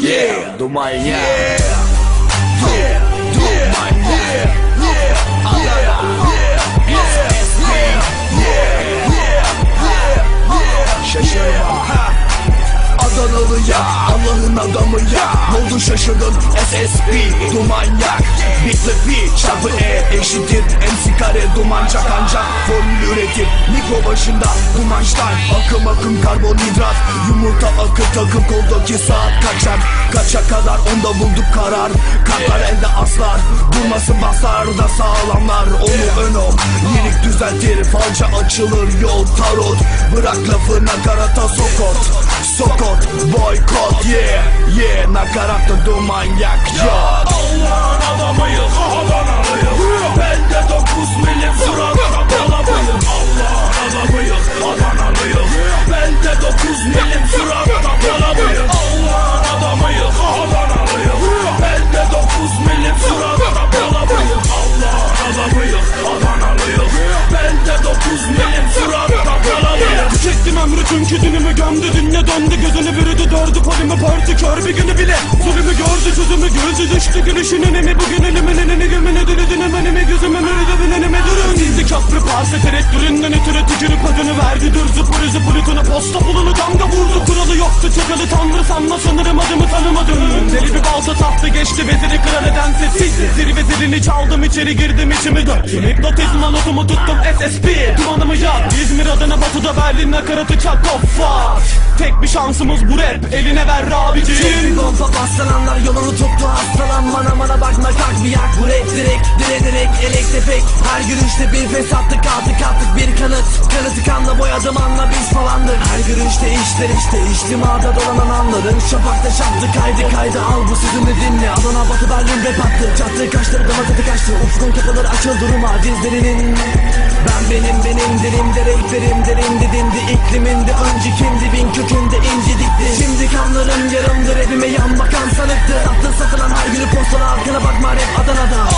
Duman ya Şaşırma Adanalı ya Allah'ın adamı ya Ne oldu şaşırdın SSB Dumanyak Bitli P çarpı E eşittir MC kare duman çakancak Formül üretir mikro başında Dumanştay akım akım karbonhidrat Yumurta akı takım koldaki saat kaçar. Kaça kadar onda bulduk karar. Kartlar elde aslar Durması basar da sağlamlar. Onu ön ol Lirik düzeltir falca açılır yol tarot. Bırak lafı nakarata sokot Sokot boykot yeah yeah. Nakaratta duman yak yo Allah'ın adamıyım Adanalıyım Bende 9 milim gömdü Dünya döndü gözünü bürüdü dördü Polimi pördü kör bir günü bile Zulümü gördü çözümü gözü düştü Gülüşün önemi bugün elimin enini gömünü dünüdünüm önemi Gözümün önünde bilenime durun Dizdi köprü parse tereddüründen ötürü tükürüp ödünü verdi Dur zıpırı zıpırıtını posta pulunu damga vurdu Yoktu çakalı tanrı sanma sanırım adımı tanımadım. Deli bir balta tahtı geçti veziri kral eden sessiz Zirve zilini çaldım içeri girdim içimi döktüm Hipnotizma notumu tuttum SSP Dumanımı yak. İzmir Adana Batı'da Berlin nakaratı çak. Fuck. Tek bir şansımız bu rap. Eline ver abicim. Bir bomba paslananlar yolunu tuttu hastalan. Bana bana bakma kalk bir yak. Bu rap direkt Dire direkt elek tepek. Her görüşte bir attık bir kanıt Kanıtı kanla boyadım anla biz falandık. Her görüşte işler işte içtimada dolanan anların Şafakta şattı kaydı kaydı. Al bu sözümü dinle. Adana batı Berlin rap attı. Çattı kaçtı dama tadı kaçtı. Ufkun kapıları açıl duruma dizlerinin. Ben benim benim dilimde renklerim derindi dindi. İkliminde Önce kimdi bin kökünde inci dikti. Şimdi kanlarım yarımdır evime yan bakan sanıktı. Sattın satılan her günü postala arkana bakma rap Adana'da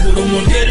Kazmasam da